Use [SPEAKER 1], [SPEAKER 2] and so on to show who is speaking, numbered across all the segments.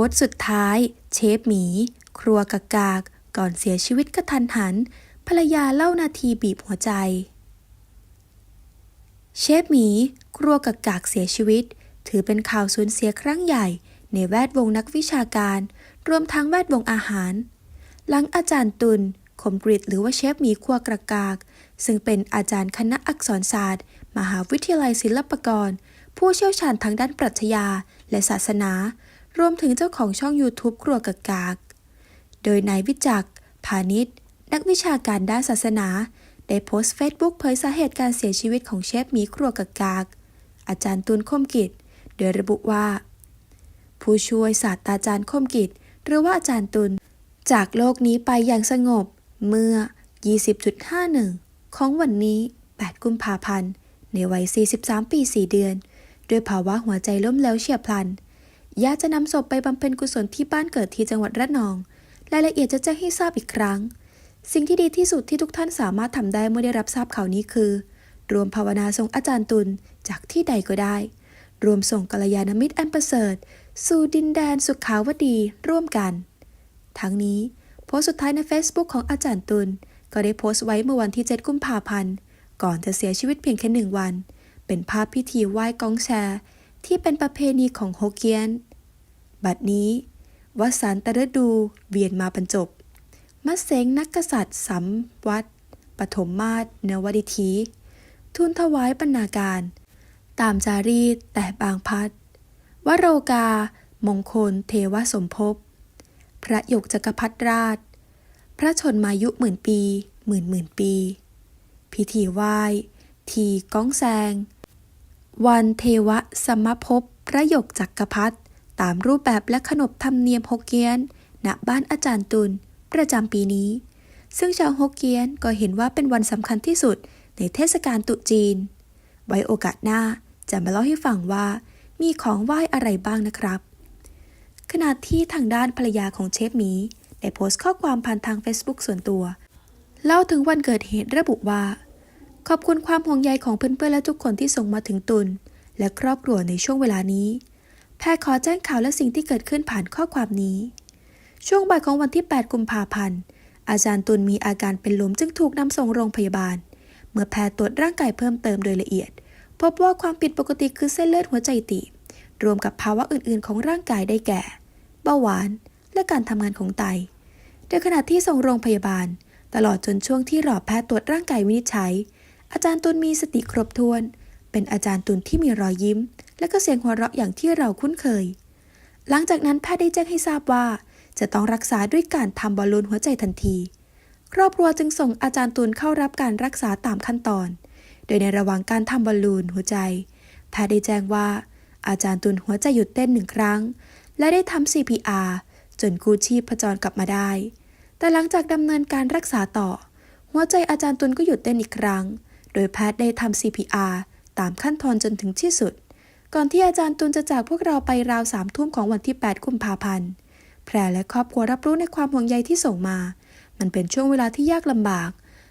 [SPEAKER 1] พสต์สุดท้าย เชฟหมี ครัวกากาก ก่อนเสียชีวิตกระทันหัน ภรรยาเล่านาทีบีบหัวใจ เชฟหมี ครัวกากากเสียชีวิต ถือเป็นข่าวสูญเสียครั้งใหญ่ ในแวดวงนักวิชาการ รวมทั้งแวดวงอาหาร หลังอาจารย์ตุลคมกริดหรือว่าเชฟหมีครัวกระกาก ซึ่งเป็นอาจารย์คณะอักษรศาสตร์ มหาวิทยาลัยศิลปากร ผู้เชี่ยวชาญทางด้านปรัชญาและศาสนา รวมถึงเจ้าของช่อง YouTube ครัวกากาก โดยนายวิจักรพาณิชย์ นักวิชาการด้านศาสนา ได้โพสต์เฟซบุ๊กเผยสาเหตุการเสียชีวิตของเชฟหมีครัวกากาก อาจารย์ตุลคมกิจ โดยระบุว่า ผู้ช่วยศาสตราจารย์คมกิจ หรือว่าอาจารย์ตุลจากโลกนี้ไปอย่างสงบ เมื่อ 20.51 ของวันนี้ 8 กุมภาพันธ์ ในวัย 43 ปี 4 เดือน ด้วยภาวะหัวใจล้มเหลวเฉียบพลัน ญาติจะนำศพไปบำเพ็ญกุศลที่บ้านเกิดที่จังหวัดระนอง รายละเอียดจะแจ้งให้ทราบอีกครั้ง สิ่งที่ดีที่สุดที่ทุกท่านสามารถทำได้เมื่อได้รับทราบข่าวนี้คือ รวมภาวนาส่งอาจารย์ตุลจากที่ใดก็ได้ รวมส่งกัลยาณมิตรอันประเสริฐ สู่ดินแดนสุขาวดีร่วมกัน ทั้งนี้โพสต์สุดท้ายใน Facebook ของอาจารย์ตุลก็ได้โพสต์ไว้เมื่อวันที่ 7 กุมภาพันธ์ ก่อนจะเสียชีวิตเพียงแค่หนึ่งวัน เป็นภาพพิธีไหว้กองแชร์ ที่เป็นประเพณีของฮกเกี้ยน บัดนี้วสันตฤดูเวียนมาบรรจบ มัดเสงนักกษัตริย์สำวัดปฐมมาศเนวดิธีทูลถวายบรรณาการ ตามจารีตแต่บางพัดวโรกา มงคล เทวสมภพ พระยกจักรพรรดิราช พระชนมายุหมื่นปี หมื่นหมื่นปี พิธีไหว้ ทีก้องแซง วันเทวสมภพพระยกจักรพรรดิตามรูปแบบและขนบธรรมเนียมฮกเกี้ยน ณ บ้านอาจารย์ตุล ประจำปีนี้ ซึ่งชาวฮกเกี้ยนก็เห็นว่าเป็นวันสำคัญที่สุดในเทศกาลตุจีน ไว้โอกาสหน้าจะมาเล่าให้ฟังว่ามีของไหว้อะไรบ้างนะครับ ขณะที่ทางด้านภรรยาของเชฟหมีได้โพสต์ข้อความผ่านทาง Facebook ส่วนตัว เล่าถึงวันเกิดเหตุระบุว่า ขอบคุณความห่วงใยของเพื่อนๆและทุกคนที่ส่งมาถึงตุลและครอบครัวในช่วงเวลานี้ แพทย์ขอแจ้งข่าวและสิ่งที่เกิดขึ้นผ่านข้อความนี้ ช่วงบ่ายของวันที่ 8 กุมภาพันธ์ อาจารย์ตุลมีอาการเป็นลมจึงถูกนำส่งโรงพยาบาล เมื่อแพทย์ตรวจร่างกายเพิ่มเติมโดยละเอียด พบว่าความผิดปกติคือเส้นเลือดหัวใจตีบรวมกับภาวะอื่นๆ ของร่างกายได้แก่ เบาหวาน และการทำงานของไต โดยขณะที่ส่งโรงพยาบาล ตลอดจนช่วงที่รอแพทย์ตรวจร่างกายวินิจฉัย อาจารย์ตุลมีสติครบถ้วน เป็นอาจารย์ตุลที่มีรอยยิ้ม และก็เสียงหัวเราะอย่างที่เราคุ้นเคย หลังจากนั้นแพทย์ได้แจ้งให้ทราบว่า จะต้องรักษาด้วยการทำบอลลูนหัวใจทันที ครอบครัวจึงส่งอาจารย์ตุลเข้ารับการรักษาตามขั้นตอน โดยในระหว่างการทำบอลลูนหัวใจ แพทย์ได้แจ้งว่า อาจารย์ตุลหัวใจหยุดเต้นหนึ่งครั้ง และได้ทำ CPR จนกู้ชีพผจรกลับมาได้ แต่หลังจากดำเนินการรักษาต่อ หัวใจอาจารย์ตุลก็หยุดเต้นอีกครั้ง โดยแพทย์ได้ทำ CPR ตามขั้นตอนจนถึงที่สุด ก่อนที่อาจารย์ตุลจะจากพวกเราไปราวสามทุ่มของวันที่ 8 กุมภาพันธ์ แพรและครอบครัวรับรู้ในความห่วงใยที่ส่งมา มันเป็นช่วงเวลาที่ยากลำบาก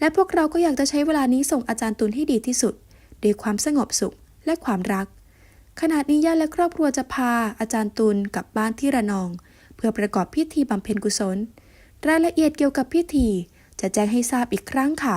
[SPEAKER 1] และพวกเราก็อยากจะใช้เวลานี้ส่งอาจารย์ตุลให้ดีที่สุด ด้วยความสงบสุขและความรัก ขณะนี้ญาติและครอบครัวจะพาอาจารย์ตุลกลับบ้านที่ระนอง เพื่อประกอบพิธีบำเพ็ญกุศล รายละเอียดเกี่ยวกับพิธี จะแจ้งให้ทราบอีกครั้งค่ะ